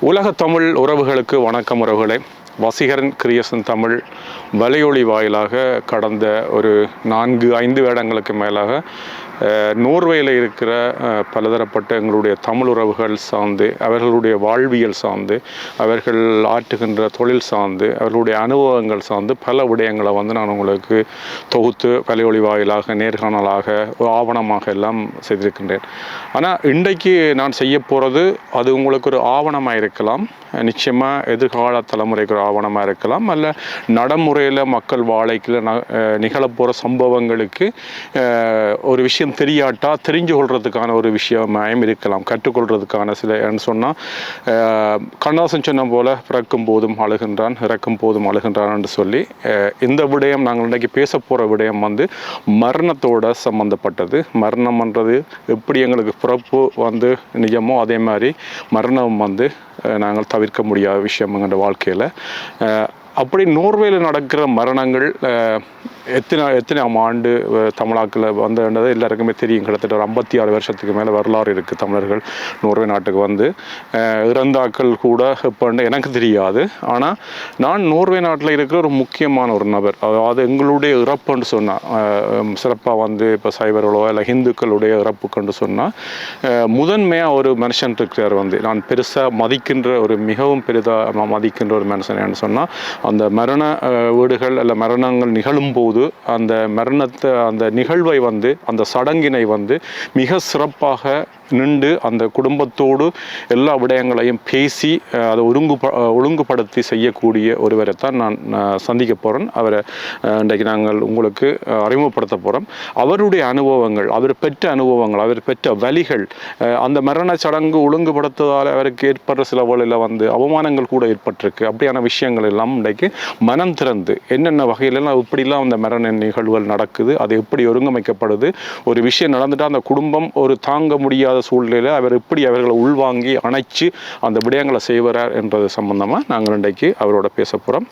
உலக தமிழ் உறவுகளுக்கு வணக்கம் உறவுகளே. வசீகரன் கிரியசன் தமிழ் வலையொலி வாயிலாக கடந்த ஒரு நான்கு ஐந்து வேடங்களுக்கு மேலாக நோர்வேயில் இருக்கிற பலதரப்பட்ட எங்களுடைய தமிழ் உறவுகள் சார்ந்து அவர்களுடைய வாழ்வியல் சார்ந்து அவர்கள் ஆற்றுகின்ற தொழில் சார்ந்து அவர்களுடைய அனுபவங்கள் சார்ந்து பல விடயங்களை வந்து நான் உங்களுக்கு தொகுத்து வலையொலி வாயிலாக நேர்காணலாக ஒரு ஆவணமாக எல்லாம் செய்திருக்கின்றேன். ஆனால் இன்றைக்கு நான் செய்ய போகிறது அது உங்களுக்கு ஒரு ஆவணமாக இருக்கலாம் நிச்சயமாக எதிர்கால தலைமுறைக்கு ஒரு ஆவணமாக இருக்கலாம். அல்ல நடைமுறையில் மக்கள் வாழைக்கில் ந நிகழப்போகிற சம்பவங்களுக்கு ஒரு விஷயம் தெரியாட்டா தெரிஞ்சு கொள்றதுக்கான ஒரு விஷயமாயும் இருக்கலாம். கற்றுக்கொள்றதுக்கான சில ஏன்னு சொன்னால் கண்ணாசன் சொன்ன போல பிறக்கும் போதும் அழுகின்றான் இறக்கும் போதும் அழுகின்றான் சொல்லி இந்த விடயம் நாங்கள் இன்றைக்கு பேச போகிற விடயம் வந்து மரணத்தோட சம்மந்தப்பட்டது மரணம்ன்றது எப்படி எங்களுக்கு பிறப்பு வந்து நிஜமோ அதே மாதிரி மரணம் வந்து நாங்கள் தவிர்க்க முடியாத விஷயம் எங்கள் வாழ்க்கையில். அப்படி நோர்வேயில் நடக்கிற மரணங்கள் எத்தனை எத்தனை எத்தனாம் ஆண்டு தமிழாக்கில் வந்தது எல்லாருக்குமே தெரியும். கிட்டத்தட்ட ஒரு ஐம்பத்தி ஆறு வருஷத்துக்கு மேலே வரலாறு இருக்குது தமிழர்கள் நோர்வே நாட்டுக்கு வந்து. இறந்தாக்கள் கூட எப்போன்னு எனக்கு தெரியாது. ஆனால் நான் நோர்வே நாட்டில் இருக்கிற ஒரு முக்கியமான ஒரு நபர். அதாவது எங்களுடைய இறப்புன்னு சொன்னால் சிறப்பாக வந்து இப்போ சைவர்களோ இல்லை ஹிந்துக்களுடைய இறப்புக்குன்னு சொன்னால் முதன்மையாக ஒரு மனுஷன் இருக்கிறார் வந்து. நான் பெருசாக மதிக்கின்ற ஒரு மிகவும் பெரிதாக மதிக்கின்ற ஒரு மனுஷன் ஏன்னு சொன்னால் அந்த மரண வீடுகள் அல்ல மரணங்கள் நிகழும் போது அந்த மரணத்தை அந்த நிகழ்வை வந்து அந்த சடங்கினை வந்து மிக சிறப்பாக நின்று அந்த குடும்பத்தோடு எல்லா விடயங்களையும் பேசி அதை ஒழுங்கு ஒழுங்குபடுத்தி செய்யக்கூடிய ஒருவரை தான் நான் சந்திக்க போகிறேன் அவரை இன்றைக்கு நாங்கள் உங்களுக்கு அறிமுகப்படுத்த போகிறோம் அவருடைய அனுபவங்கள் அவர் பெற்ற அனுபவங்கள் அவர் பெற்ற வலிகள் அந்த மரண சடங்கு ஒழுங்குபடுத்துவதால் அவருக்கு ஏற்படுற சில வழியில் வந்து அவமானங்கள் கூட ஏற்பட்டிருக்கு. அப்படியான விஷயங்கள் எல்லாம் இன்றைக்கு மனம் திறந்து என்னென்ன வகையிலெல்லாம் இப்படிலாம் அந்த மரண நிகழ்வுகள் நடக்குது அது எப்படி ஒருங்கமைக்கப்படுது ஒரு விஷயம் நடந்துட்டால் அந்த குடும்பம் ஒரு தாங்க முடியாத சூழ்நிலையில் அவர் எப்படி அவர்களை உள்வாங்கி அணைச்சு அந்த விடயங்களை செய்வார் என்றது சம்பந்தமாக நாங்கள் இன்றைக்கு அவரோட பேச போகிறோம்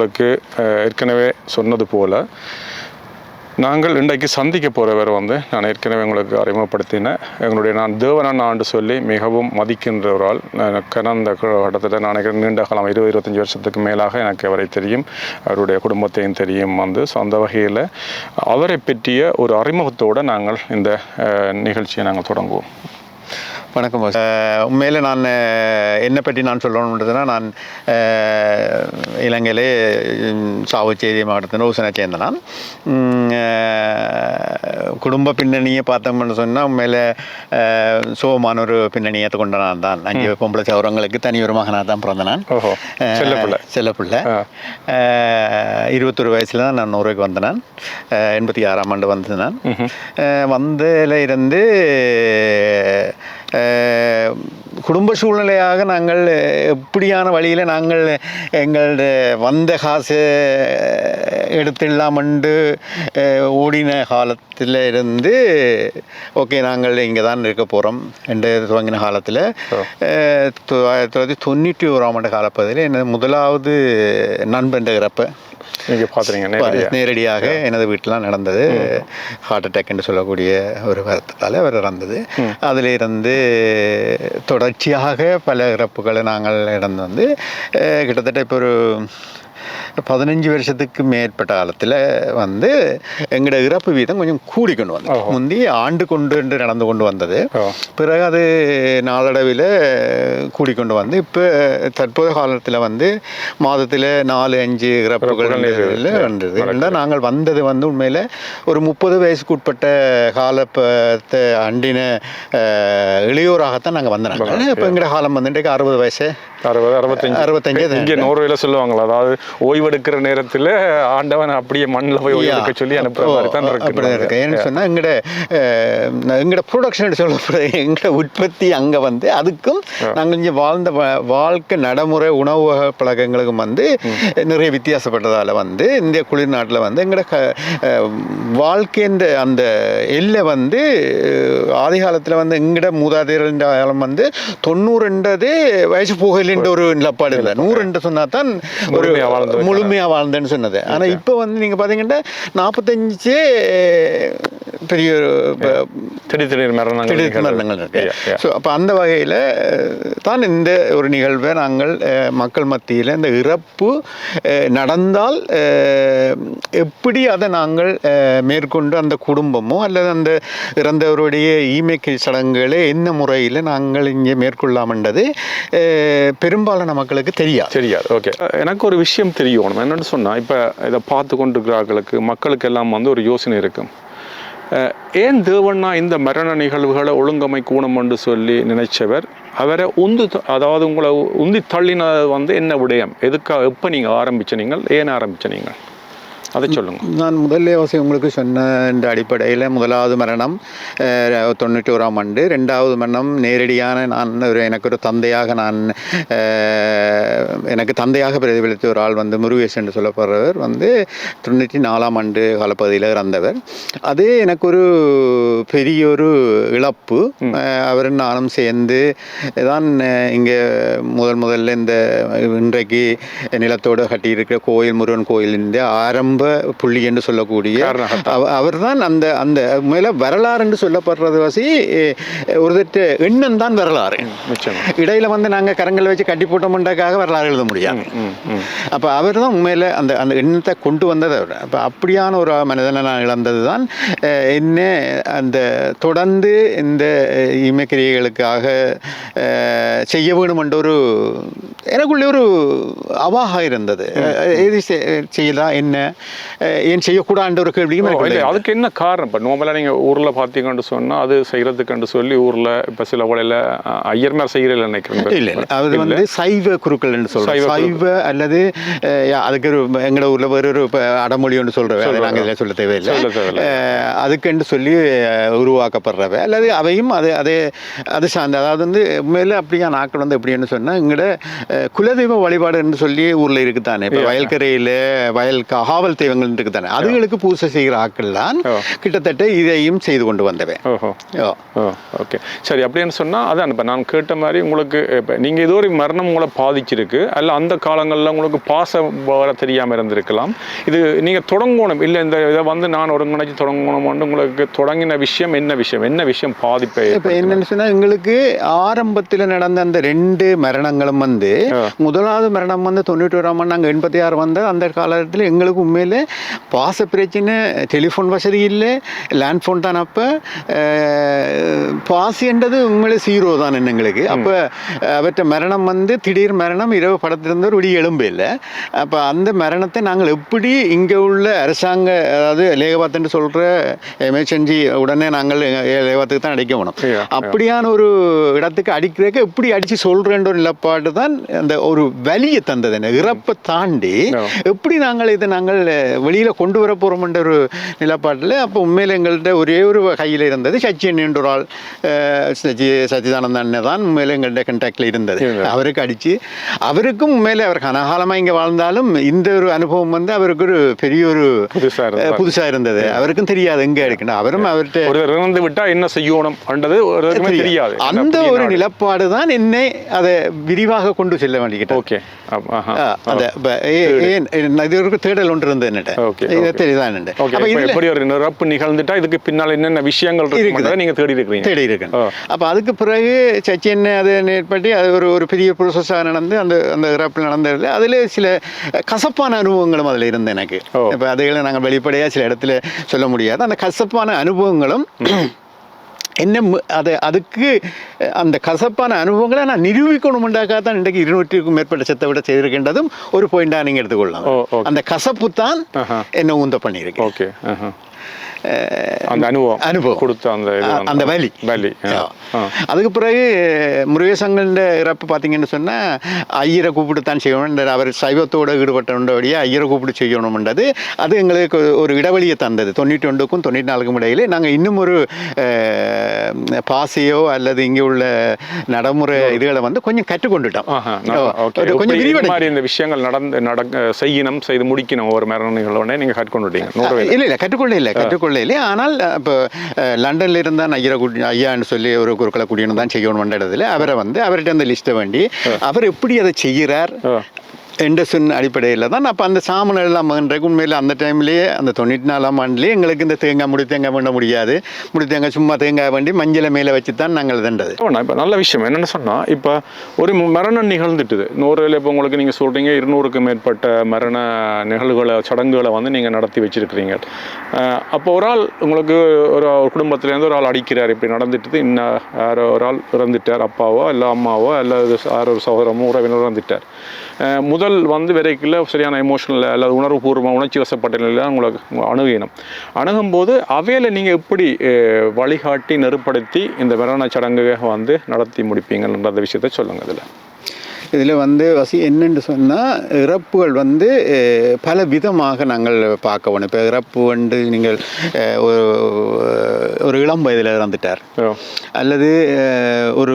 உங்களுக்கு ஏற்கனவே சொன்னது போல் நாங்கள் இன்றைக்கு சந்திக்க போகிறவர் வந்து நான் ஏற்கனவே உங்களுக்கு அறிமுகப்படுத்தினேன். எங்களுடைய நான் தேவனன் ஆண்டு சொல்லி மிகவும் மதிக்கின்ற ஒரு ஆள் கடந்த கட்டத்தில் நான் நீண்ட காலம் இருபது இருபத்தஞ்சி வருஷத்துக்கு மேலாக எனக்கு அவரை தெரியும் அவருடைய குடும்பத்தையும் தெரியும் வந்து. ஸோ அந்த வகையில் அவரை பற்றிய ஒரு அறிமுகத்தோடு நாங்கள் இந்த நிகழ்ச்சியை நாங்கள் தொடங்குவோம். வணக்கம் பாஸ் உண்மையில் நான் என்னை பற்றி நான் சொல்லணுன்றதுனா நான் இலங்கையிலே சாவச்சேரி மாவட்டத்தின் ஊசனை சேர்ந்த நான் குடும்ப பின்னணியை பார்த்தோம்னு சொன்னால் உண்மையில் சோகமான ஒரு பின்னணியை கொண்ட நான் தான். அஞ்சு பொம்பளை சௌரங்களுக்கு தனி ஒரு மகனாக தான் பிறந்த நான் செல்லப்பிள்ளை ஆ. இருபத்தொரு வயசில் தான் நான் நூறுக்கு வந்தேன் நான் எண்பத்தி ஆறாம் ஆண்டு வந்தது நான் வந்ததுல இருந்து குடும்ப சூழ்நிலையாக நாங்கள் எப்படியான வழியில் நாங்கள் எங்களோட வந்த காசு எடுத்துடலாமண்டு ஓடின காலத்தில் இருந்து ஓகே நாங்கள் இங்கே தான் இருக்க போகிறோம் என்று துவங்கின காலத்தில் ஆயிரத்தி தொள்ளாயிரத்தி தொண்ணூற்றி ஓராம் ஆண்டு காலப்பகுதியில் எனது முதலாவது நண்பன் இறப்பை. நீங்கள் பார்த்துறீங்க நேரடியாக எனது வீட்டில் நடந்தது. ஹார்ட் அட்டாக் என்று சொல்லக்கூடிய ஒரு வருத்தத்தால் அவர் இறந்தது. அதில் இருந்து தொடர்ச்சியாக பல இறப்புகளை நாங்கள் இறந்து வந்து கிட்டத்தட்ட இப்போ ஒரு பதினஞ்சு வருஷத்துக்கு மேற்பட்ட காலத்தில் வந்து எங்களோட இறப்பு வீதம் கொஞ்சம் கூடி கொண்டு வந்தது. ஓஹோ. முந்தி ஆண்டு கொண்டு என்று நடந்து கொண்டு வந்தது. பிறகு அது நாளடைவில் கூடிக்கொண்டு வந்து இப்போ தற்போதைய காலத்தில் வந்து மாதத்தில் நாலு அஞ்சு இறப்புகள் வந்தது. நாங்கள் வந்தது வந்து உண்மையில் ஒரு முப்பது வயசுக்கு உட்பட்ட காலத்தை அண்டின இளையோராகத்தான் நாங்கள் வந்தாங்க இப்போ எங்களோட காலம் வந்து இன்றைக்கு அறுபது வயசு. அறுபது அறுபத்தஞ்சு. அறுபத்தஞ்சு. இங்கே நோர்வேல சொல்லுவாங்களா? அதாவது ஓய்வெடுக்கிற நேரத்துல ஆண்டவன் அப்படியே மண்ணில் போய் ஓய்வெடுக்க சொல்லி அனுப்புற மாதிரி தான் இருக்கு ஏன்னு சொன்னால் எங்களோட எங்களோட ப்ரொடக்ஷன் சொல்லப்படுற எங்களோட உற்பத்தி அங்கே வந்து அதுக்கும் நாங்கள் இங்கே வாழ்ந்த வாழ்க்கை நடைமுறை உணவு பழக்கங்களுக்கும் வந்து நிறைய வித்தியாசப்பட்டதால் வந்து இந்திய குளிர் நாட்டில் வந்து எங்களோட க வாழ்க்கைன்ற அந்த எல்லை வந்து ஆதி காலத்தில் வந்து எங்களோட மூதாதையர் காலம் வந்து தொண்ணூறுன்றது வயசு புகழின்ற ஒரு நிலப்பாடு இல்லை. நூறுன்ற சொன்னா தான் ஒரு முழுமையா வாழ்ந்தது. முழுமையா வாழ்ந்தேன்னு சொன்னது. ஆனா இப்போ வந்து நீங்க பாத்தீங்கன்னா நாற்பத்தஞ்சு பெரிய திடீர் திடீர் மரணங்கள் திடீர். மரணங்கள். இருக்கு. ஸோ அப்போ அந்த வகையில் தான் இந்த ஒரு நிகழ்வை நாங்கள் மக்கள் மத்தியில் இந்த இறப்பு நடந்தால் எப்படி அதை நாங்கள் மேற்கொண்டு அந்த குடும்பமோ அல்லது அந்த இறந்தவருடைய ஈமைக்கு சடங்குகளை என்ன முறையில் நாங்கள் இங்கே மேற்கொள்ளாமன்றது பெரும்பாலான மக்களுக்கு தெரியாது. தெரியாது. ஓகே எனக்கு ஒரு விஷயம் தெரியணும் என்னன்னு சொன்னா இப்ப இதை பார்த்து கொண்டிருக்கிறார்களுக்கு மக்களுக்கு எல்லாம் வந்து ஒரு யோசனை இருக்கும். ஏன் தேவண்ணா இந்த மரண நிகழ்வுகளை ஒழுங்கமைக்கணும் என்று சொல்லி நினைச்சவர்? அவரை உந்து த- அதாவது உங்களை உந்தி தள்ளினது வந்து என்ன விடயம்? எதுக்காக எப்போ நீங்கள் ஆரம்பிச்ச நீங்கள்? ஏன் ஆரம்பிச்ச நீங்கள்? அதை சொல்லுங்க. நான் முதல்ல யோசி உங்களுக்கு சொன்ன இந்த அடிப்படையில் முதலாவது மரணம் தொண்ணூற்றி ஓராம் ஆண்டு. ரெண்டாவது மரணம் நேரடியான நான் ஒரு எனக்கு ஒரு தந்தையாக நான் எனக்கு தந்தையாக பிரதிபலித்த ஒரு ஆள் வந்து முருகேஷ் என்று சொல்லப்படுறவர் வந்து தொண்ணூற்றி நாலாம் ஆண்டு காலப்பகுதியில் இறந்தவர். அது எனக்கு ஒரு பெரிய ஒரு இழப்பு. அஹ், அவரும் நானும் சேர்ந்து தான் இங்கே முதல் முதல்ல இந்த இன்றைக்கு நிலத்தோடு கட்டியிருக்கிற கோயில் முருகன் கோயிலின் ஆரம்ப புள்ளி என்று சொல்லக்கூடிய. அவர் தான் அந்த அந்த மேல வரலாறு என்று சொல்லப்படுறது வசி ஒரு தட்டு எண்ணம் தான் வரலாறு. இடையில வந்து நாங்க கரங்கள் வச்சு கட்டி போட்டோம்ன்றக்காக வரலாறு எழுத முடியாது. அப்போ அவர் தான் உண்மையில் அந்த அந்த எண்ணத்தை கொண்டு வந்தது அவர். அப்போ அப்படியான ஒரு மனிதனை நான் இழந்தது தான் என்ன அந்த தொடர்ந்து இந்த அஹ், செய்ய வேணும் என்ற ஒரு எனக்குள்ளே ஒரு அவாக இருந்தது. எது செய்யலாம் என்ன? ஏன் செய்யக்கூடாதுன்ற ஒரு கேள்வியும் அதுக்கு என்ன காரணம்? இப்போ நார்மலாக நீங்கள் ஊரில் பார்த்தீங்கன்னு சொன்னால் அது செய்கிறதுக்குன்னு சொல்லி ஊரில் இப்போ சில வழியில் ஐயர்மார் செய்கிறதில்ல நினைக்கிறேன் இல்லை அது வந்து சைவ குருக்கள் என்று சொல்றோம். சைவ அல்லது அதுக்கு ஒரு எங்களோட ஊர்ல வேற ஒரு அடமொழி ஒன்று சொல்றவை அதை நாங்கள் இதில் சொல்ல தேவையில்லை. அதுக்கென்று சொல்லி உருவாக்கப்படுறவை அல்லது அவையும் அது அது அது சார்ந்த அதாவது வந்து உண்மையில அப்படியான ஆட்கள் வந்து எப்படின்னு சொன்னா எங்களோட குலதெய்வ வழிபாடுன்னு சொல்லி ஊர்ல இருக்குதானே. இப்போ வயல்கரையில வயல் காவல் தெய்வங்கள் இருக்குதானே? அதுகளுக்கு பூசை செய்கிற ஆட்கள் தான். கிட்டத்தட்ட இதையும் செய்து கொண்டு வந்தவை. ஓஹோ. ஓ. ஓ ஓகே. சரி அப்படின்னு சொன்னால் அதான் இப்போ நான் கேட்ட மாதிரி உங்களுக்கு இப்போ நீங்கள் ஏதோ ஒரு மரணம் உங்களை பாதிச்சிருக்கு அல்ல அந்த காலங்களில் உங்களுக்கு பாசம் வர தெரியாமல் இருந்திருக்கலாம். இது நீங்கள் தொடங்கணும். இல்லை இந்த இதை வந்து நான் ஒருங்கிணைச்சு தொடங்கணும்னு உங்களுக்கு தொடங்கின விஷயம் என்ன விஷயம்? என்ன விஷயம் பாதிப்பை இப்போ என்னன்னு சொன்னா எங்களுக்கு ஆரம்பத்தில் நடந்த அந்த ரெண்டு மரணங்களும் வந்து. முதலாவது மரணம் வந்து தொண்ணூற்றி ஓராம் நாங்கள் எண்பத்தி ஆறு வந்த அந்த காலத்தில் எங்களுக்கு உண்மையிலே பாச பிரச்சனை டெலிஃபோன் வசதி இல்லை லேண்ட் ஃபோன் தான் அப்போ பாசின்றது உண்மையிலே சீரோ தான் எங்களுக்கு அப்போ அவற்ற மரணம் வந்து திடீர் மரணம் இரவு படத்திலிருந்து ஒரு எலும்பு இல்லை. அப்போ அந்த மரணத்தை நாங்கள் எப்படி இங்கே உள்ள அரசாங்க அதாவது லேகபாத்துன்னு சொல்கிற எமர்ஜென்சி உடனே நாங்கள் லேகபாத்துக்கு தான் அடிக்க yeah. அப்படியான ஒரு இடத்துக்கு அடிக்கிறதுக்கு எப்படி அடிச்சு சொல்றேன்ற ஒரு நிலப்பாடு தான் அந்த ஒரு வலியை தந்தது. இறப்பை தாண்டி. எப்படி நாங்கள் இதை நாங்கள் வெளியில கொண்டு வர போறோம்ன்ற ஒரு நிலப்பாட்டில் அப்போ உண்மையில எங்கள்கிட்ட ஒரே ஒரு கையில் இருந்தது சச்சின் என்ற ஒரு ஆள் சச்சி சச்சிதானந்த அண்ணன் தான் உண்மையில எங்கள்கிட்ட கண்டாக்டில் இருந்தது. அவருக்கு அடிச்சு அவருக்கும் உண்மையில அவர் கனகாலமா இங்க வாழ்ந்தாலும் இந்த ஒரு அனுபவம் வந்து அவருக்கு ஒரு பெரிய ஒரு புதுசா இருந்தது. அவருக்கும் தெரியாது எங்க இருக்குன்னு. அவரும் அவர்கிட்ட இறந்து விட்டா என்ன ஒருவருக்குமே தெரியாது. அந்த ஒரு நிலப்பாடு தான் என்னை அதை விரிவாக கொண்டு செல்ல வேண்டிக்கிட்டேன் ஓகே அந்த ஏன் இது ஒரு தேடல் ஒன்று இருந்தது. எப்படி ஒரு நிரப்பு நிகழ்ந்துட்டா இதுக்கு பின்னால் என்னென்ன விஷயங்கள் இருக்குது. நீங்க தேடி இருக்கிறீங்க. தேடி இருக்கேன். அப்போ அதுக்கு பிறகு சச்சின் அது ஏற்பட்டு அது ஒரு ஒரு பெரிய ப்ரோசஸாக நடந்து அந்த அந்த இறப்பில் நடந்ததில் அதில் சில கசப்பான அனுபவங்களும் அதில் இருந்தது எனக்கு. இப்போ அதுகளை நாங்கள் வெளிப்படையாக சில இடத்துல சொல்ல முடியாது. அந்த கசப்பான அனுபவங்களும் என்ன அது அதுக்கு அந்த கசப்பான அனுபவங்களை நான் நிரூபிக்கணுமெண்டாக்காக தான் இன்றைக்கு இருநூற்றுக்கும் மேற்பட்ட செத்தை விட செய்திருக்கின்றதும் ஒரு பாயிண்டாக நீங்கள் எடுத்துக்கொள்ளலாம். அந்த கசப்பு தான். என்ன உந்த பண்ணியிருக்கு ஓகே அந்த அனுபவம் அனுபவம். கொடுத்த அந்த அந்த வலி. வலி. அதுக்கு பிறகு முருகேசங்கள்ட இறப்பு பார்த்தீங்கன்னு சொன்னால் ஐயரை கூப்பிட்டு தான் செய்யணும். அவர் சைவத்தோட ஈடுபட்டபடியே ஐயரை கூப்பிட்டு செய்யணும்ன்றது. அது எங்களுக்கு ஒரு இடைவெளியை தந்தது. தொண்ணூற்றி ஒன்றுக்கும் தொண்ணூற்றி நாலுக்கும் இடையிலே நாங்கள் இன்னும் ஒரு பாசையோ அல்லது இங்கே உள்ள நடைமுறை இதுகளை வந்து கொஞ்சம் கற்றுக்கொண்டுட்டோம். கொஞ்சம் விரிவடை மாதிரி இந்த விஷயங்கள் நடந்து நடக்க செய்யணும் செய்து முடிக்கணும் ஒரு மரண நிகழ்வுனே நீங்க கற்றுக்கொண்டுட்டீங்க. இல்லை இல்லை கற்றுக்கொள்ள இல்லை. கற்றுக்கொள்ள இல்லை ஆனால் இப்போ லண்டன்ல இருந்தால் ஐயரை குடி ஐயான்னு சொல்லி ஒரு குறுக்களை குடியணும் தான் செய்யணும் இடத்துல அவரை வந்து அவர்கிட்ட அந்த லிஸ்ட்டை வேண்டி அவர் எப்படி அதை செய்கிறார்? ஆ. அடிப்படையில் தான். அப்போ அந்த சாமன் எல்லாம் மகன்றைக்கு உண்மையில் அந்த டைம்லேயே அந்த தொண்ணூற்றி நாலாம் ஆண்டுலேயே எங்களுக்கு இந்த தேங்காய் முடி தேங்காய் பண்ண முடியாது. முடி தேங்காய் சும்மா தேங்காய் வேண்டி மஞ்சளை மேலே வச்சு தான் நாங்கள் தண்டது இப்போ நல்ல விஷயம். என்னென்னு சொன்னால் இப்போ ஒரு மரணம் நிகழ்ந்துட்டுது. நூறுல இப்போ உங்களுக்கு நீங்கள் சொல்கிறீங்க இருநூறுக்கும் மேற்பட்ட மரண நிகழ்வுகளை சடங்குகளை வந்து நீங்கள் நடத்தி வச்சிருக்கிறீங்க. அப்போ ஒரு ஆள் உங்களுக்கு ஒரு குடும்பத்துலேருந்து ஒரு ஆள் அடிக்கிறார். இப்படி நடந்துட்டுது. இன்னும் யாரோ ஒரு ஆள் இறந்துட்டார். அப்பாவோ இல்லை அம்மாவோ இல்லை யாரோ ஒரு சகோதரமோ உறவினர் இறந்துட்டார். முதல் வந்து விரைக்கில் சரியான எமோஷனில் அல்லது உணர்வுபூர்வமாக உணர்ச்சி வசப்பட்ட நிலையில் உங்களுக்கு அணுகினோம் அணுகும்போது அவையில் நீங்கள் எப்படி வழிகாட்டி நெருப்படுத்தி இந்த மரண சடங்குகளை வந்து நடத்தி முடிப்பீங்கன்ற அந்த விஷயத்தை சொல்லுங்கள் இதில். இதில் வந்து வசி என்னென்று சொன்னால் இறப்புகள் வந்து பல விதமாக நாங்கள் பார்க்க வேணும் இப்போ இறப்பு வந்து நீங்கள் ஒரு ஒரு இளம் வயதில் இறந்துட்டார். அல்லது ஒரு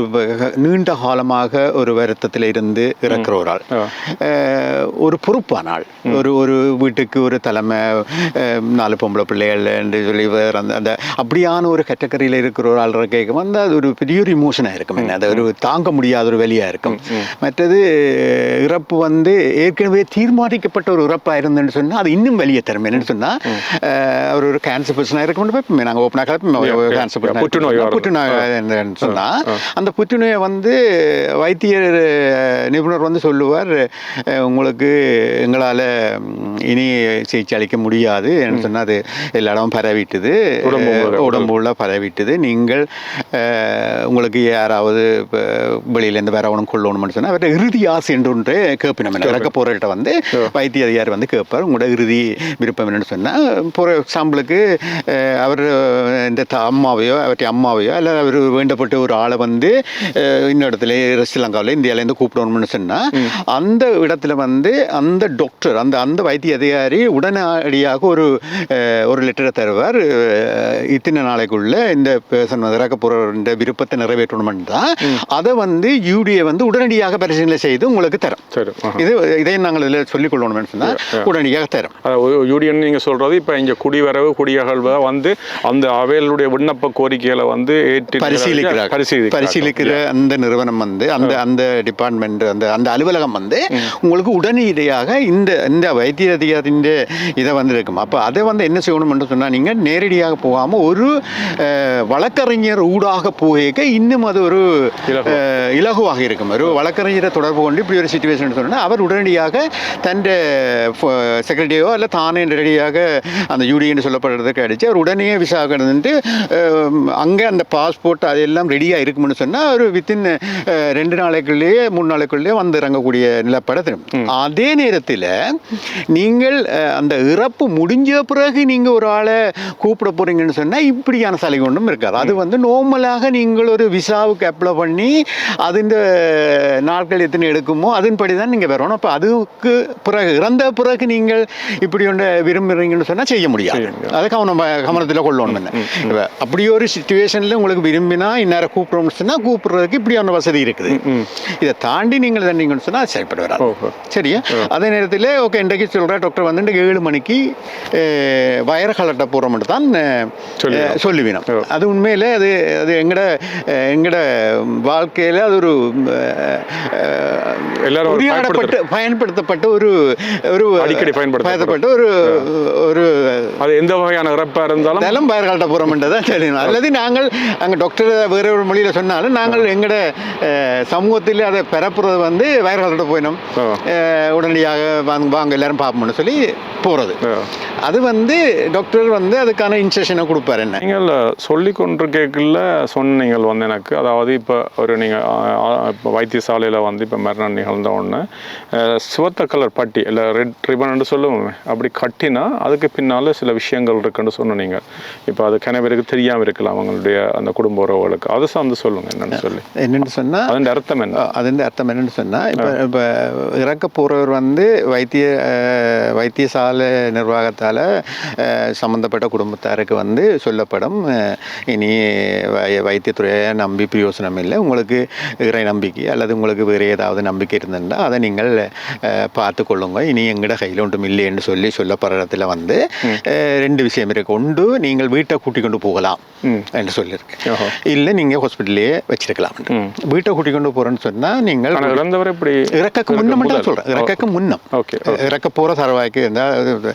நீண்ட காலமாக ஒரு வருத்தத்தில் இருந்து இறக்குற ஒரு ஆள் ஒரு பொறுப்பான ஆள் ஒரு ஒரு வீட்டுக்கு ஒரு தலைமை நாலு பொம்பளை பிள்ளைகள் என்று சொல்லி அந்த அப்படியான ஒரு கேட்டகரியில் இருக்கிற ஒரு ஆள் கேட்கும். வந்து அது ஒரு பெரிய ஒரு இமோஷனாக இருக்கும். என்ன அது ஒரு தாங்க முடியாத ஒரு வெளியாக இருக்கும். மற்றது இறப்பு வந்து ஏற்கனவே தீர்மானிக்கப்பட்ட ஒரு இறப்பாக இருந்துன்னு சொன்னால் அது இன்னும் வெளியே தரும். என்னன்னு சொன்னால் அவர் ஒரு கேன்சர் பர்சனாக இருக்க முடியும் நாங்கள் ஓப்பனாக yeah. கேன்சர் Yeah, புற்றுநோய். புற்றுநோய் என்னன்னு சொன்னா அந்த புற்றுநோயை வந்து வைத்தியர் நிபுணர் வந்து சொல்லுவார் உங்களுக்கு எங்களால் இனி சிகிச்சை அளிக்க முடியாது. என்று சொன்னால் அது எல்லா இடமும் பரவிட்டுது. உடம்புள்ள பரவிட்டுது. நீங்கள் உங்களுக்கு யாராவது வெளியிலேருந்து வரவணும் கொள்ளணும்னு சொன்னால் அவர்கிட்ட இறுதி ஆசை என்று ஒன்று கேட்பினம். இறக்க போகிறகிட்ட வந்து வைத்திய அதிகாரி வந்து கேட்பார். உங்களோட இறுதி விருப்பம் என்னன்னு சொன்னால் போகிற எக்ஸாம்பிளுக்கு அவர் இந்த அம்மாவையோ அவற்றை அம்மாவையோ அல்ல அவர் வேண்டப்பட்ட ஒரு ஆளை வந்து இடத்துல ஸ்ரீலங்காவில் இந்தியாவிலேருந்து கூப்பிடணும்னு சொன்னால் அந்த இடத்துல வந்து அந்த டாக்டர் அந்த அந்த வைத்திய அதிகாரி உடனடியாக ஒரு ஒரு லெட்டரை தருவார். இத்தனை நாளைக்குள்ள இந்த பேசன் இறக்க போகிற விருப்பத்தை நிறைவேற்றணும்னு தான். அதை வந்து யூடிஏ வந்து உடனடியாக பரிசீலனை செய்து உங்களுக்கு தரும். இது இதை நாங்கள் இதில் சொல்லிக் கொள்ளணும்னு சொன்னால் உடனடியாக தரும். யூடியன் நீங்கள் சொல்கிறது இப்போ இங்கே குடிவரவு குடியகழ்வை வந்து அந்த அவைகளுடைய விண்ணப்ப கோரிக்கைகளை வந்து ஏற்று பரிசீலிக்கிறார். பரிசீலிக்கிற அந்த நிறுவனம் வந்து அந்த அந்த டிபார்ட்மெண்ட் அந்த அந்த அலுவலகம் வந்து உங்களுக்கு உடனடியாக இந்த இந்த வைத்திய அதிகாரியின் இதை வந்து இருக்கும் அப்போ அதை வந்து என்ன செய்யணும்னு சொன்னால் நீங்கள் நேரடியாக போகாமல் ஒரு வழக்கறிஞர் ஊடாக போக இன்னும் அது ஒரு இலகுவாக இருக்கும். ஒரு வழக்கறிஞரை தொடர்பு கொண்டு இப்படி ஒரு சுச்சுவேஷன் சொன்னால் அவர் உடனடியாக தன் செக்ரட்டரியோ அல்ல தானே நேரடியாக அந்த யூடின்னு சொல்லப்படுறதுக்கு அடித்து அவர் உடனே விசா கிடந்துட்டு அங்கே அந்த பாஸ்போர்ட் அதெல்லாம் ரெடியாக இருக்கும்னு சொன்னால் ஒரு வித்தின் ரெண்டு நாளைக்குள்ளேயே மூணு நாளைக்குள்ளேயே வந்து இறங்கக்கூடிய அதே. நேரத்தில் நீங்கள் அந்த இறப்பு முடிஞ்ச பிறகு நீங்கள் ஒரு ஆளை கூப்பிட போகிறீங்கன்னு சொன்னால் இப்படியான சலுகை ஒன்றும் இருக்காது. அது வந்து நார்மலாக நீங்கள் ஒரு விசாவுக்கு அப்ளை பண்ணி அது இந்த நாட்கள் எத்தனை எடுக்குமோ அதன்படி தான் நீங்கள் வரணும். அப்போ அதுக்கு பிறகு இறந்த பிறகு நீங்கள் இப்படி ஒன்று விரும்புகிறீங்கன்னு சொன்னால் செய்ய முடியாது. அதை கவனம் கவனத்தில் கொள்ளணும் என்ன. அப்படி ஒரு சுச்சுவேஷனில் உங்களுக்கு விரும்பினா இந்நேரம் கூப்பிடணும்னு சொன்னால் கூப்பிடுறதுக்கு இப்படியான வசதி இருக்குது. இதை தாண்டி நீங்கள் தந்தீங்கன்னு சொன்னால் சரிப்பட்டு வராது. சரியா? அதே நேரத்தில் ஓகே இன்றைக்கு சொல்கிற டாக்டர் வந்து இன்றைக்கு ஏழு மணிக்கு வயர கலட்ட போகிற மட்டும் தான். சொல்லுவினோம். அது உண்மையில் அது அது எங்கட எங்கட வாழ்க்கையில் அது ஒரு எல்லாரும் பயன்படுத்தப்பட்ட ஒரு ஒரு அடிக்கடி. பயன்படுத்தப்பட்ட ஒரு ஒரு அது எந்த வகையான இறப்பா இருந்தாலும் நிலம் பயிர் காட்ட போகிறோம்ன்றதான் தெரியணும் அல்லது நாங்கள் அங்கே டாக்டர் வேற ஒரு மொழியில் சொன்னாலும் நாங்கள் எங்களோட சமூகத்தில் அதை பெறப்புறது வந்து வயர் காட்ட போயினோம் உடனடியாக வாங்க வாங்க எல்லாரும் பார்ப்போம்னு சொல்லி போகிறது. அது வந்து டாக்டர் வந்து அதுக்கான இன்ஸ்ட்ரக்ஷனை கொடுப்பாரு என்ன? நீங்கள் சொல்லி கொண்டு கேட்கல சொன்னீங்கள் வந்து எனக்கு. அதாவது இப்போ ஒரு நீங்கள் இப்போ வைத்தியசாலையில் வந்து வந்து இப்போ மறுநாள் நிகழ்ந்த உடனே சிவத்த கலர் பட்டி இல்லை ரெட் ரிபன்ட்டு சொல்லுவோமே அப்படி கட்டினா அதுக்கு பின்னால் சில விஷயங்கள் இருக்குன்னு சொன்னீங்க இப்போ அது கணவருக்கு தெரியாமல் இருக்கலாம் அவங்களுடைய அந்த குடும்ப உறவுகளுக்கு. அதை சார்ந்து சொல்லுங்கள் என்னென்னு சொல்லி. என்னென்னு சொன்னால் அதன் அர்த்தம் என்ன? அதன் அர்த்தம் என்னென்னு சொன்னால் இப்போ இப்போ இறக்க போகிறவர் வந்து வைத்திய வைத்தியசாலை நிர்வாகத்தால் சம்மந்தப்பட்ட குடும்பத்தாருக்கு வந்து சொல்லப்படும். இனி வைத்தியத்துறையை நம்பி பிரயோசனம் இல்லை. உங்களுக்கு இறை நம்பிக்கை அல்லது உங்களுக்கு வேறு ஏதாவது நம்பிக்கை இருந்திருந்தால் அதை நீங்கள் பார்த்து கொள்ளுங்க இனி எங்கட கையில் ஒன்றும் இல்லைன்னு சொல்லி சொல்லப்படுற இடத்துல வந்து ரெண்டு விஷயம் இருக்கு. ஒன்று நீங்கள் வீட்டை கூட்டிக் கொண்டு போகலாம். என்று சொல்லியிருக்கு. ஓஹோ. இல்லை நீங்கள் ஹாஸ்பிட்டல்லையே வச்சிருக்கலாம். வீட்டை கூட்டிக் கொண்டு போகிறேன்னு சொன்னால் நீங்கள் இறந்தவர் இப்படி இறக்கக்கு முன்னம் மட்டும் சொல்கிறேன் இறக்கக்கு முன்னம். ஓகே இறக்க போகிற தருவாய்க்கு இருந்தால்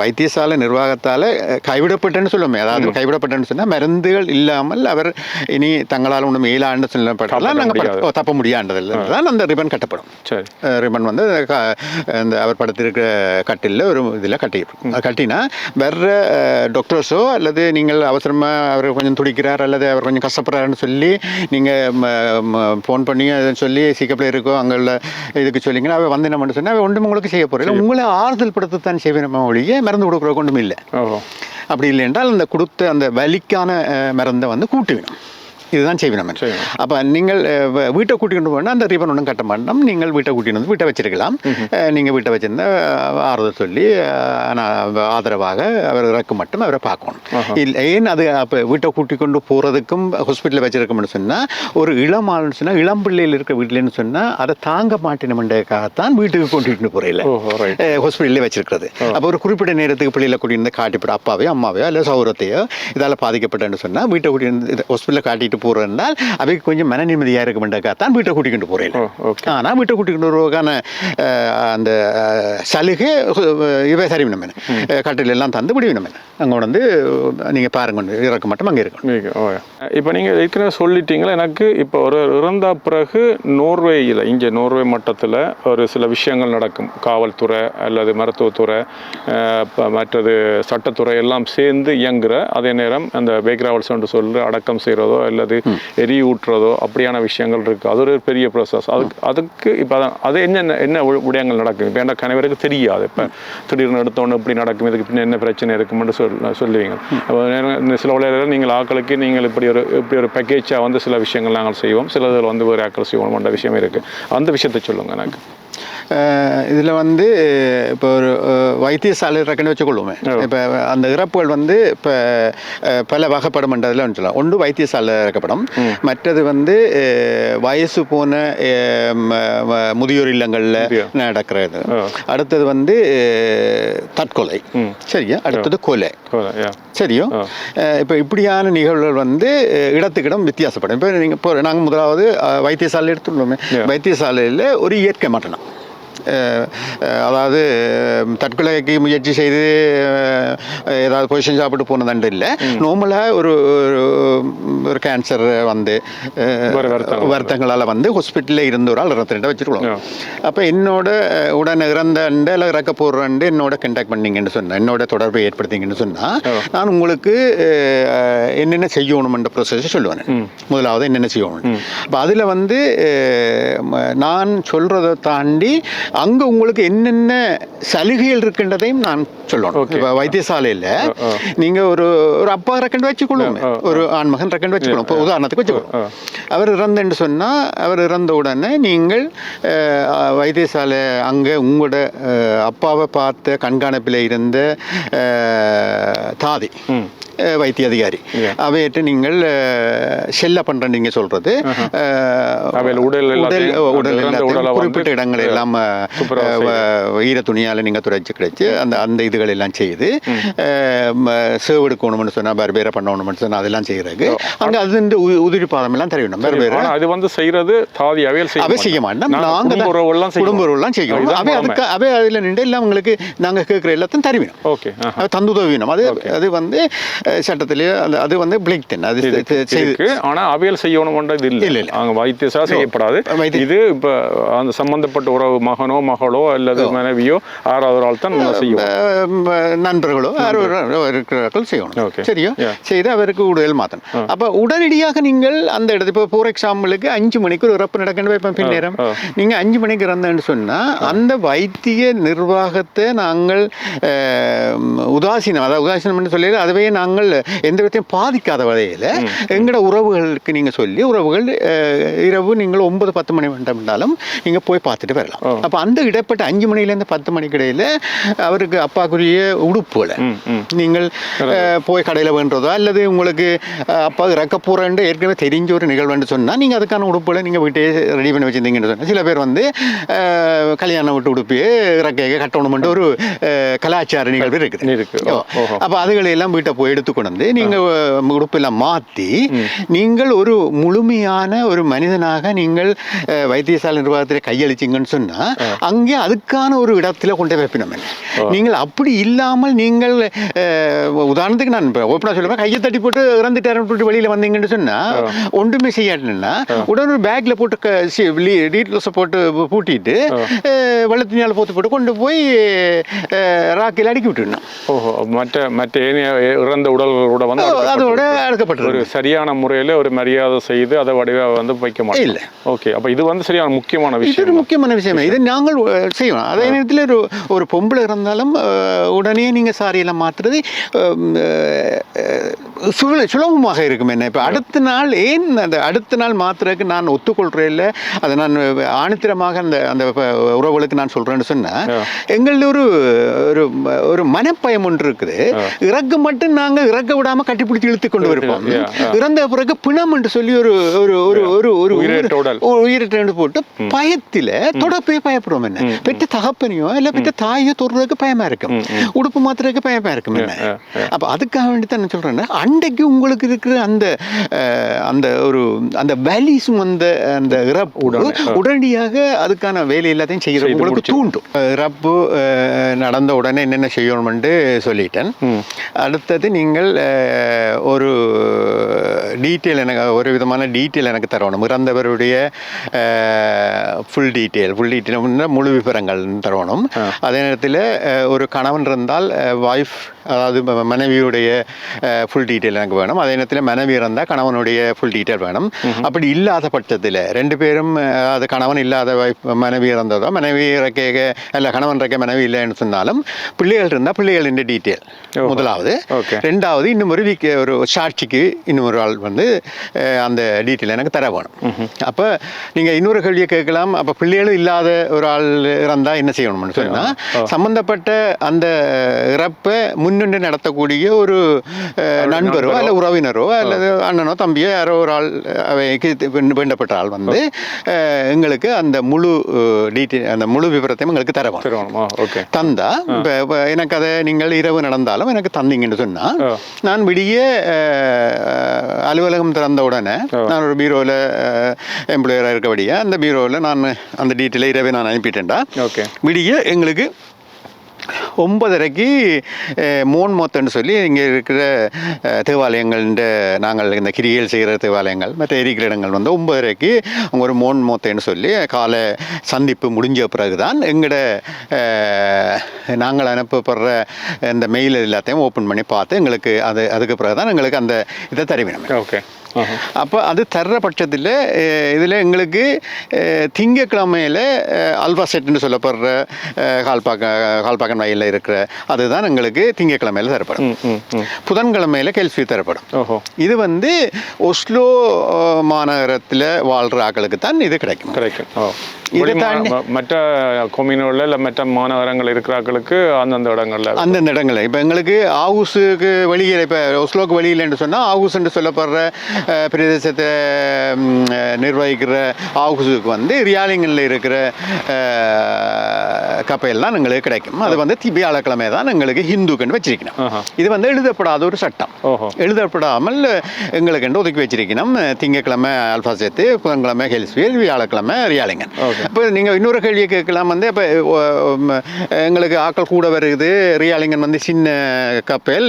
வைத்தியசாலை நிர்வாகத்தால் கைவிடப்பட்டேன்னு சொல்லுமே. அதாவது கைவிடப்பட்டேன்னு சொன்னால் மருந்துகள் இல்லாமல் அவர் இனி தங்களால் ஒன்றும் மேலாண்டு சொல்லப்பட்டாலும் தப்ப நாங்கள். தப்ப முடியாண்டதில் தான் அந்த ரிபன் கட்டப்படும். சரி. ரிபன் வந்து இந்த அவர் படுத்திருக்கிற கட்டிலில் ஒரு இதில் அது கட்டினா வர்ற டாக்டர்ஸோ அல்லது நீங்கள் அவசரமாக அவர் கொஞ்சம் துடிக்கிறார் அல்லது அவர் கொஞ்சம் கஷ்டப்படுறாருன்னு சொல்லி நீங்கள் ஃபோன் பண்ணி அதை சொல்லி சீக்கிரத்தில் இருக்கோ அங்கே உள்ள இதுக்கு சொல்லிங்கன்னா அவள் வந்து என்ன சொன்னால் ஒன்றும் உங்களுக்கு செய்ய போகிறேன் உங்களை ஆறுதல் படுத்தத்தான் செய்வேன் ஒழிய மருந்து கொடுக்குற ஒன்றும் இல்லை. அப்படி இல்லை என்றால் அந்த கொடுத்த அந்த வலிக்கான மருந்தை வந்து கூட்டி வேணும் இதுதான் செய்வேன் நம்ம செய்யணும். அப்போ நீங்கள் வீட்டை கூட்டிட்டு போனால் அந்த ரிபன் ஒன்றும் கட்ட மாட்டோம். நீங்கள் வீட்டை கூட்டிட்டு வந்து வீட்டை வச்சிருக்கலாம். நீங்கள் வீட்டை வச்சிருந்தா ஆறுதல் சொல்லி ஆதரவாக அவர் இறக்கு மட்டும் அவரை பார்க்கணும். இல்லை ஏன் அது அப்போ வீட்டை கூட்டி கொண்டு போகிறதுக்கும் ஹாஸ்பிட்டலில் வச்சிருக்கோம்னு சொன்னால் ஒரு இளம் ஆள்னு சொன்னால் இளம் பிள்ளையில் இருக்க வீட்டிலன்னு சொன்னால் அதை தாங்க மாட்டினமெண்டக்காகத்தான் வீட்டுக்கு கொண்டுட்டு போகிறேன் ஹாஸ்பிட்டல்லே வச்சிருக்கிறது. அப்போ ஒரு குறிப்பிட்ட நேரத்துக்கு பிள்ளைகளை கூட்டிட்டு காட்டிவிட அப்பாவையோ அம்மாவையோ இல்லை சௌரத்தையோ இதால் பாதிக்கப்பட்டேன்னு சொன்னால் வீட்டை கூட்டிட்டு ஹாஸ்பிட்டலில் காட்டிட்டு போகிறதுனால் அவைக்கு கொஞ்சம் மன நிம்மதியாக இருக்குமெண்டக்கா தான் வீட்டை கூட்டிக்கிட்டு போகிறேன் ஓகே. ஆனால் வீட்டை கூட்டிக்கிட்டு வருவதற்கான அந்த சலுகை இவை சரி நம்ம கட்டில் எல்லாம் தந்து விடுவி நம்ம அங்கே வந்து நீங்கள் பாருங்க இறக்க மட்டும் அங்கே இருக்கணும். இப்போ நீங்கள் ஏற்கனவே சொல்லிட்டீங்களா? எனக்கு இப்போ ஒரு இறந்த பிறகு நோர்வேயில் இங்கே நோர்வே மட்டத்தில் ஒரு சில விஷயங்கள் நடக்கும். காவல்துறை அல்லது மருத்துவத்துறை மற்றது சட்டத்துறை எல்லாம் சேர்ந்து இயங்குற அதே நேரம் அந்த பேக்ராவல்ஸ் என்று சொல்லி அடக்கம் செய்கிறதோ அல்லது எரி ஊட்டுறதோ அப்படியான விஷயங்கள் இருக்குது அது ஒரு பெரிய ப்ராசஸ் அதுக்கு அதுக்கு இப்போ அதான் அது என்னென்ன என்ன விடயங்கள் நடக்கும் இப்போ என்ன கணவருக்கு தெரியாது. இப்போ திடீர்னு எடுத்தோன்னு இப்படி நடக்கும். இதுக்கு பின்ன என்ன பிரச்சனை இருக்கும்னு சொல் சொல்லுவீங்க. சில உலகில் நீங்கள் ஆட்களுக்கு நீங்கள் இப்படி ஒரு இப்படி ஒரு பேக்கேஜாக வந்து சில விஷயங்கள் நாங்கள் செய்வோம். சில இதில் வந்து ஒரு ஆக்கள் செய்வோம். விஷயம் இருக்குது அந்த விஷயத்தை சொல்லுங்கள் எனக்கு. இதில் வந்து இப்போ ஒரு வைத்தியசாலை இருக்குன்னு வச்சுக்கொள்ளுமே இப்போ அந்த இறப்புகள் வந்து இப்போ பல வகைப்படும்ன்றதுல சொல்லலாம் ஒன்று வைத்தியசாலை இறக்கப்படும் மற்றது வந்து வயசு போன முதியோர் இல்லங்களில். நடக்கிறது. அடுத்தது வந்து தற்கொலை சரியா அடுத்தது கொலை சரியோ இப்போ இப்படியான நிகழ்வுகள் வந்து இடத்துக்கிடம் வித்தியாசப்படும் இப்போ நீங்கள் இப்போ நாங்கள் முதலாவது வைத்தியசாலை எடுத்துள்ளோமே. வைத்தியசாலையில் ஒரு இயற்கை அஹ், அதாவது தற்கொலைக்கு முயற்சி செய்து ஏதாவது பொசிஷன் சாப்பிட்டு போனதாண்டு இல்லை. நார்மலாக ஒரு ஒரு- கேன்சர் வந்து. வருத்தங்களால் வந்து ஹாஸ்பிட்டலில் இருந்த ஒரு ஆள் இறந்துட்டு வச்சுருக்கோம். அப்போ என்னோட உடனே இறந்தண்டு இல்லை இறக்க போடுறண்டு என்னோட கண்டாக்ட் பண்ணீங்கன்னு சொன்னேன் என்னோட தொடர்பை ஏற்படுத்திங்கன்னு சொன்னால் நான் உங்களுக்கு என்னென்ன செய்யணுமென்ற ப்ரொசஸ் சொல்லுவேன். முதலாவது என்னென்ன செய்யணும். அப்போ அதில் வந்து நான் சொல்கிறத தாண்டி அங்கே உங்களுக்கு என்னென்ன சலுகைகள் இருக்கின்றதையும் நான் சொல்லணும். இப்போ வைத்தியசாலையில் நீங்கள் ஒரு ஒரு அப்பா ரெக்கண்ட் ஆ. ஒரு ஆண்மகன் ரெக்கண்ட் வச்சுக்கணும் இப்போ உதாரணத்துக்கு வச்சுக்கணும் அவர் இறந்துன்னு சொன்னால் அவர் இறந்த உடனே நீங்கள் வைத்தியசாலை அங்கே உங்களோட அப்பாவை பார்த்த கண்காணிப்பில் இருந்த தாதி. வைத்திய அதிகாரி. அவையிட்டு நீங்கள் செல்ல பண்ணுறேன் நீங்கள் சொல்கிறது உடல் உடல் குறிப்பிட்ட இடங்கள் எல்லாம் ஈர துணியால் நீங்கள் துடைச்சி கிடைச்சி அந்த அந்த இதுகள் எல்லாம் செய்து சேவ் எடுக்கணும்னு சொன்னால் வேறு பண்ணணும்னு சொன்னால் அதெல்லாம் செய்கிறது அங்கே அது இந்த உதிரி பாதம் எல்லாம் தர வேணும் வேறு வேறு ஆனா அது வந்து செய்யறது தாதி அவையில் அவை செய்ய மாட்டோம் நாங்க நாங்கள் குடும்ப உறவுலாம் இதுதான் அவை. அதுக்கு அவை அதில் நின்று எல்லாம் உங்களுக்கு நாங்கள் கேட்குற எல்லாத்தையும் தருவினோம் ஓகே தந்துதவினோம் அது அது வந்து சட்டத்திலேயே அந்த அது வந்து பிளிக்டன் அது இருக்கு, செய்து இருக்கு ஆனா அவியல் செய்யணும்ன்றது இல்ல, இல்ல இல்ல. அங்க வைத்தியசா செய்யப்படாது. இது இப்ப அந்த சம்பந்தப்பட்ட உறவு மகனோ மகளோ அல்லது மனைவியோ ஆறாவது ஆள் தான் செய்யும் நண்பர்களோ இருக்கிறார்கள் செய்யணும். சரியோ. செய்து அவருக்கு உடல் மாற்றணும். அப்போ உடனடியாக நீங்கள் அந்த இடத்து இப்போ ஃபார் எக்ஸாம்பிளுக்கு அஞ்சு மணிக்கு ஒரு இறப்பு நடக்கணும் இப்போ பின்னேரம். நீங்கள் அஞ்சு மணிக்கு இறந்தேன்னு சொன்னால் அந்த வைத்திய நிர்வாகத்தை நாங்கள் உதாசீனம் அதாவது உதாசீனம்னு சொல்லி அதுவே நாங்கள் எந்த விதத்தையும் பாதிக்காத வகையில் எங்களோட உறவுகளுக்கு நீங்கள் சொல்லி உறவுகள் இரவு நீங்கள் ஒன்பது பத்து மணி வேண்டாம் நீங்கள் போய் பார்த்துட்டு வரலாம். அப்போ அந்த இடைப்பட்ட அஞ்சு மணிலேருந்து பத்து மணிக்கு இடையில அவருக்கு அப்பாக்குரிய உடுப்புகளை. நீங்கள் போய் கடையில் வேண்டுறதோ அல்லது உங்களுக்கு அப்பா இறக்க போகிறேன்னு ஏற்கனவே தெரிஞ்ச ஒரு நிகழ்வுன்னு சொன்னால் நீங்கள் அதுக்கான உடுப்புகளை நீங்கள் வீட்டே ரெடி பண்ணி வச்சிருந்தீங்கன்னு சொன்னால் சில பேர் வந்து கல்யாணம் விட்டு உடுப்பியே இறக்க கட்டணுமென்று ஒரு கலாச்சார நிகழ்வு இருக்குது. இருக்கு. அப்போ அதுகளை எல்லாம் வீட்டை போய் எடுத்துக்கொண்டு நீங்கள் உடுப்பெல்லாம் மாற்றி நீங்கள் ஒரு முழுமையான ஒரு மனிதனாக நீங்கள் வைத்தியசாலை நிர்வாகத்தில் கையளிச்சிங்கன்னு சொன்னால் அங்கே அதுக்கான ஒரு இடத்துல கொண்டு வைப்பினோம் நீங்கள் அப்படி இல்லாமல் நீங்கள் உதாரணத்துக்கு நான் இப்போ ஓப்பனாக சொல்லுவேன் கையை தட்டி போட்டு இறந்துட்டாருன்னு போட்டு வெளியில் வந்தீங்கன்னு சொன்னால் ஒன்றுமே செய்யாட்டுன்னா உடனே ஒரு பேக்கில் போட்டு டீட்டெயில்ஸை போட்டு பூட்டிட்டு வெள்ளத்தினால போத்து போட்டு கொண்டு போய் ராக்கில் அடுக்கி விட்டுடணும். ஓஹோ மற்ற மற்ற இறந்த உடல்களோட வந்து அதோட. அடுக்கப்பட்டு ஒரு சரியான முறையில ஒரு மரியாதை செய்து அதை வடிவா வந்து வைக்க மாட்டோம். இல்ல. ஓகே அப்ப இது வந்து சரியான முக்கியமான இது ஒரு விஷயம். முக்கியமான விஷயம். இதை நாங்கள் செய்யணும் அதே நேரத்தில் ஒரு ஒரு பொம்பளை இருந்தாலும் உடனே நீங்கள் சாரியெல்லாம் மாற்றுறது சுல சுலபமாக இருக்கும் என்ன. இப்போ அடுத்த நாள் ஏன் அந்த அடுத்த நாள் மாத்துறதுக்கு நான் ஒத்துக்கொள்கிறேன் இல்லை? அதை நான் ஆணித்தரமாக அந்த அந்த உறவுகளுக்கு நான் சொல்கிறேன்னு சொன்னால் எங்களில் ஒரு ஒரு ஒரு மனப்பயம் ஒன்று இருக்குது. இறக்க மட்டும் நாங்கள் இறக்க விடாமல் கட்டிப்பிடிச்சு இழுத்து கொண்டு வருவோம். இறந்த பிறகு பிணம் என்று சொல்லி ஒரு ஒரு ஒரு ஒரு ஒரு. உயிரிட்டு போட்டு பயத்துல தொடப்பே பயப்படுவோம் என்ன? பெற்ற தகப்பனையோ இல்ல பெற்ற தாயோ தொடுறதுக்கு பயமா இருக்கும். உடுப்பு மாத்துறதுக்கு பயமா இருக்கும் என்ன. அப்ப அதுக்காக வேண்டி தான் நான் சொல்றேன் அன்றைக்கு உங்களுக்கு இருக்கிற அந்த அந்த ஒரு அந்த வேலிஸும் அந்த அந்த இறப்பு உடனடியாக அதுக்கான வேலை எல்லாத்தையும் செய்யறது உங்களுக்கு. தூண்டும். இறப்பு நடந்த உடனே என்னென்ன செய்யணும்னு சொல்லிட்டேன். அடுத்தது நீங்கள் ஒரு டீட்டெயில் எனக்கு ஒரு விதமான டீட்டெயில் எனக்கு தரணும். இறந்தவருடைய ஃபுல் டீட்டெயில் ஃபுல் டீட்டெயில் முழு விவரங்கள் தரணும். அதே நேரத்தில் ஒரு கணவன் இருந்தால் ஒய்ஃப் அதாவது மனைவியுடைய ஃபுல் டீட்டெயில் எனக்கு வேணும். அதே நேரத்தில் மனைவி இருந்தால் கணவனுடைய ஃபுல் டீட்டெயில் வேணும். அப்படி இல்லாத பட்சத்தில் ரெண்டு பேரும் அது கணவன் இல்லாத wife, மனைவி இறந்ததோ மனைவி இறக்க இல்லை கணவன் இறக்க மனைவி இல்லைன்னு சொன்னாலும் பிள்ளைகள் இருந்தால் பிள்ளைகளின் டீட்டெயில் முதலாவது. Okay. ரெண்டாவது இன்னும் ஒரு வீக் ஒரு சாட்சிக்கு இன்னும் ஒரு ஆள் வந்து அந்த டீட்டெயில் எனக்கு தர வேணும். அப்போ நீங்கள் இன்னொரு கேள்வியை கேட்கலாம். அப்போ பிள்ளைகளும் இல்லாத ஒரு ஆள் இறந்தால் என்ன செய்யணும்னு சொன்னால் சம்பந்தப்பட்ட அந்த இறப்பை முன்னின்று நடத்தக்கூடிய ஒரு நண்பரோ அல்ல உறவினரோ அல்லது அண்ணனோ தம்பியோ யாரோ ஒரு ஆள் அவைக்கு வேண்ட- வேண்டப்பட்ட ஆள் வந்து எங்களுக்கு அந்த முழு டீட்டெயில் அந்த முழு விவரத்தையும் எங்களுக்கு தர ஓகே. தந்தா இப்ப- எனக்கு அதை நீங்கள் இரவு நடந்தாலும் எனக்கு தந்தீங்கன்னு சொன்னா ஆ. நான் விடிய அலுவலகம் திறந்த உடனே நான் ஒரு பீரோவில் எம்ப்ளாயராக இருக்கபடியா அந்த பீரோவில் நான் அந்த டீட்டெயிலை இரவே நான் அனுப்பிட்டேன்டா. ஓகே. விடிய எங்களுக்கு ஒன்பதரைக்கு அஹ், மோன் சொல்லி இங்கே இருக்கிற தேவாலயங்கள்ன்ற நாங்கள் இந்த கிரிகள் செய்கிற தேவாலயங்கள் மற்ற எரிக்கிற இடங்கள் வந்து ஒன்பதரைக்கு அங்கே ஒரு மோன் மொத்தன்னு சொல்லி காலை சந்திப்பு முடிஞ்ச பிறகு தான் எங்களோட நாங்கள் அனுப்பப்படுற இந்த மெயில் எல்லாத்தையும் ஓப்பன் பண்ணி பார்த்து எங்களுக்கு அது அதுக்கு பிறகு தான் எங்களுக்கு அந்த இதை தருவினோம். ஓகே அப்போ அது தர்ற பட்சத்தில் இதில் எங்களுக்கு அஹ், அல்வா செட்டுன்னு சொல்லப்படுற அஹ், கால்பாக்க கால்பாக்கன் வயலில் இருக்கிற அதுதான் எங்களுக்கு திங்கட்கிழமையில தரப்படும். புதன்கிழமையில கெல்ஃபி தரப்படும். ஓஹோ. இது வந்து ஒஸ்லோ மாநகரத்தில் வாழ்கிற ஆட்களுக்கு தான் இது கிடைக்கும். கிடைக்கும். மற்ற கொம்யூனில் இல்லை மற்ற மாநகரங்கள் இருக்கிறாக்களுக்கு அந்தந்த இடங்கள்ல அந்தந்த இடங்களில். இப்போ எங்களுக்கு ஆவுஸுக்கு வெளியில் இப்போ ஒஸ்லோக்கு வெளியில்னு சொன்னால் ஆவுஸ் என்று சொல்லப்படுற பிரதேசத்தை நிர்வகிக்கிற ஆவுஸுக்கு வந்து ரியாலிங்களில் இருக்கிற கப்பையில் தான் எங்களுக்கு கிடைக்கும். அது வந்து தி- வியாழக்கிழமை தான் எங்களுக்கு ஹிந்துக்குன்னு வச்சிருக்கணும். இது வந்து எழுதப்படாத ஒரு சட்டம். ஓஹோ. எழுதப்படாமல் எங்களுக்கு ஒதுக்கி வச்சிருக்கணும். திங்கக்கிழமை அல்ஃபா சேர்த்து புதன்கிழமை ஹெல்ஸ்வியல் வியாழக்கிழமை ரியாலிங்கன். இப்போ நீங்கள் இன்னொரு கேள்வியை கேட்கலாம். வந்து இப்போ எங்களுக்கு ஆட்கள் கூட வருது. ரியாலிங்கன் வந்து சின்ன கப்பல்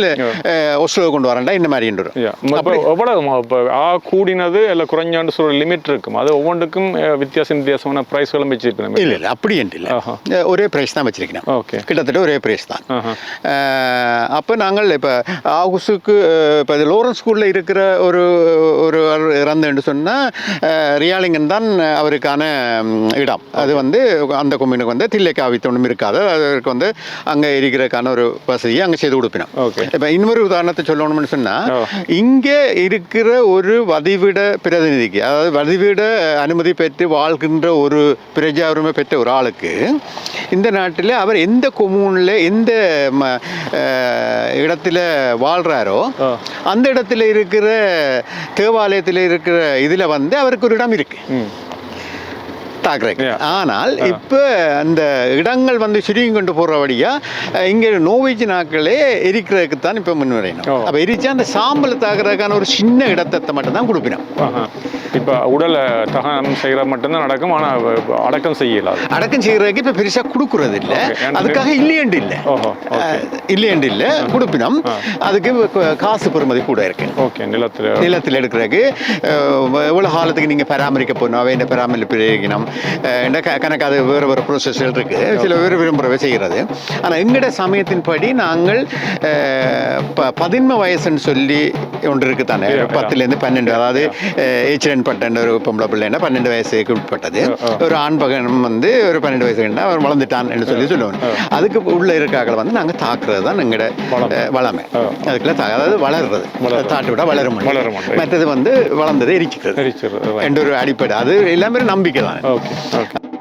ஒஸ்லோ கொண்டு வரேன்டா இந்த மாதிரி வரும் யா. இப்போ எவ்வளவு இப்போ ஆ கூடினது இல்லை குறைஞ்சான்னு சொல்ற லிமிட் இருக்கும்? அது ஒவ்வொன்றுக்கும் அஹ், வித்தியாச வித்தியாசமான ப்ரைஸ்களும் வச்சிருக்கணும் இல்லை இல்லை அப்படி என்று இல்லை. ஒரே ப்ரைஸ் தான் வச்சிருக்கணும். ஓகே. கிட்டத்தட்ட ஒரே ப்ரைஸ் தான். அப்போ நாங்கள் இப்போ ஆகுஸுக்கு இப்போ லோரன்ஸ் ஸ்கூலில் இருக்கிற ஒரு ஒரு இறந்துன்னு சொன்னால் ரியாலிங்கன் தான் அவருக்கான இடம். அது வந்து அந்த கொம்யூனுக்கு வந்து தில்லைக்காவித்தொன்றும் இருக்காது. அதற்கு வந்து அங்கே இருக்கிறதுக்கான ஒரு வசதியை அங்கே செய்து கொடுப்பினோம். ஓகே. இப்போ இன்னொரு உதாரணத்தை சொல்லணும்னு சொன்னால். இங்கே இருக்கிற ஒரு வதிவிட பிரதிநிதிக்கு அதாவது வதிவிட அனுமதி பெற்று வாழ்கின்ற ஒரு பிரஜா உரிமை பெற்ற ஒரு ஆளுக்கு இந்த நாட்டில் அவர் எந்த கொமூனில் எந்த இடத்துல வாழ்கிறாரோ. அந்த இடத்துல இருக்கிற தேவாலயத்தில் இருக்கிற இதில் வந்து அவருக்கு ஒரு இடம் இருக்கு. ம். தாக்குறேன். ஆனால் இப்போ அந்த இடங்கள் வந்து சுருங்கி கொண்டு போகிறபடியா இங்கே நோவேஜ் நாட்களே எரிக்கிறதுக்கு தான் இப்போ முன்வரையணும் ஓ. அப்போ எரிச்சா அந்த சாம்பல் தாக்குறதுக்கான ஒரு சின்ன இடத்தை மட்டும் தான் கொடுப்பினோம். இப்போ உடலை தகனம் செய்கிற மட்டும்தான் நடக்கும் ஆனால் அடக்கம் செய்யலாது அடக்கம் செய்கிறதுக்கு இப்போ பெருசாக கொடுக்குறது இல்லை. அதுக்காக இல்லையண்டு இல்லை. இல்லையண்டு இல்லை. கொடுப்பினோம். அதுக்கு காசு பெறுமதி கூட இருக்கு. ஓகே நிலத்தில். நிலத்தில் எடுக்கிறதுக்கு அஹ், எவ்வளோ காலத்துக்கு நீங்கள் பராமரிக்க போகணும்? அவை என்ன கணக்கு அது வேறு வேறு ப்ரோசஸ்கள் இருக்குது சில பேர் விரும்புகிறவை செய்கிறது. ஆனால் எங்கட சமயத்தின்படி நாங்கள் ப பதின்ம வயசுன்னு சொல்லி ஒன்று இருக்குது தானே. பத்துலேருந்து பன்னெண்டு. அதாவது ஏச்சிரன் பட்டன் ஒரு பொம்பளை பிள்ளைன்னா பன்னெண்டு வயசுக்கு உட்பட்டது. ஒரு ஆண் பகனும் வந்து ஒரு பன்னெண்டு வயசுக்குன்னா அவர் வளர்ந்துட்டான்னு சொல்லி சொல்லுவோம். அதுக்கு உள்ள இருக்காக்களை வந்து நாங்கள் தாக்குறது தான் எங்களோட வளமை. அதுக்குள்ள அதாவது வளர்றது. தாட்டு விட வளர வளர முடியும். முடியும். மற்றது வந்து வளர்ந்தது எரிக்கிறது. என்ற ஒரு அடிப்படை. அது எல்லாமே நம்பிக்கை தான். Okay okay